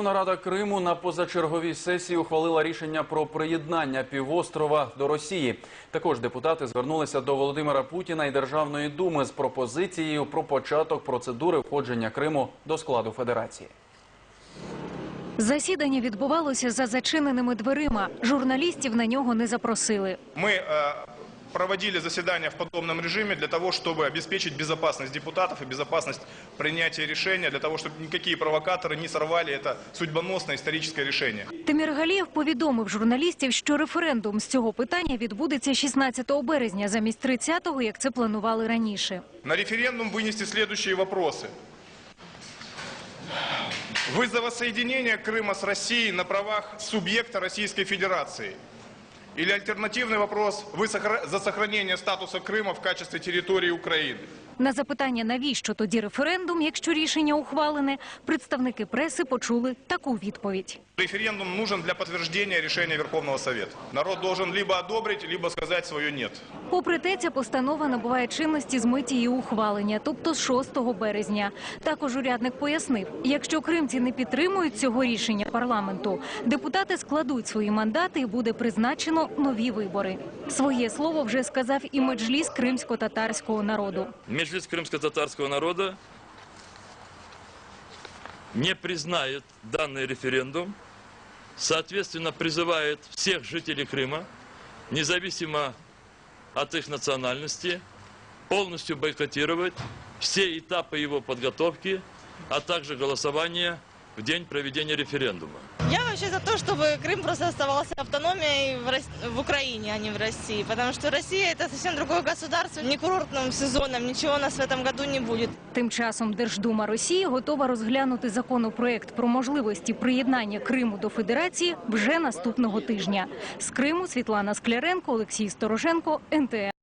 Верховна Рада Криму на позачерговій сесії ухвалила рішення про приєднання півострова до Росії. Також депутати звернулися до Володимира Путіна і Державної думи з пропозицією про початок процедури входження Криму до складу федерації. Засідання відбувалося за зачиненими дверима. Журналістів на нього не запросили. Мы э, проводили заседания в подобном режиме для того, чтобы обеспечить безопасность депутатов и безопасность принятия решения, для того, чтобы никакие провокаторы не сорвали это судьбоносное историческое решение. Тимір Галієв повідомив журналістів, що референдум з цього питання відбудеться 16 березня замість 30-го, як це планували раніше. На референдум вынести следующие вопросы. Вызов воссоединения Крыма с Россией на правах субъекта Российской Федерации. Или альтернативный вопрос вы сохра- за сохранение статуса Крыма в качестве территории Украины. На запитання, навіщо тоді референдум, якщо рішення ухвалене, представники преси почули таку відповідь. Референдум нужен для подтверждения решения Верховного Совета. Народ должен либо одобрить, либо сказать свое «нет». Попри те, ця постанова набуває чинності з миті її ухвалення, тобто з 6 березня. Також урядник пояснив, якщо кримці не підтримують цього рішення парламенту, депутати складуть свої мандати і буде призначено нові вибори. Своє слово вже сказав і меджліс кримсько-татарського народу. Межлис крымско-татарского народа не признает данный референдум, соответственно, призывает всех жителей Крыма, независимо от их национальности, полностью бойкотировать все этапы его подготовки, а также голосование в день проведения референдума. Я вообще за то, чтобы Крым просто оставался автономией в, Рос- в Украине, а не в России. Потому что Россия это совсем другое государство. Не курортным сезоном, ничего у нас в этом году не будет. Тим часом Держдума Росії готова розглянути законопроект про можливості приєднання Криму до Федерації вже наступного тижня. З Криму Світлана Скляренко, Олексій Стороженко, НТН.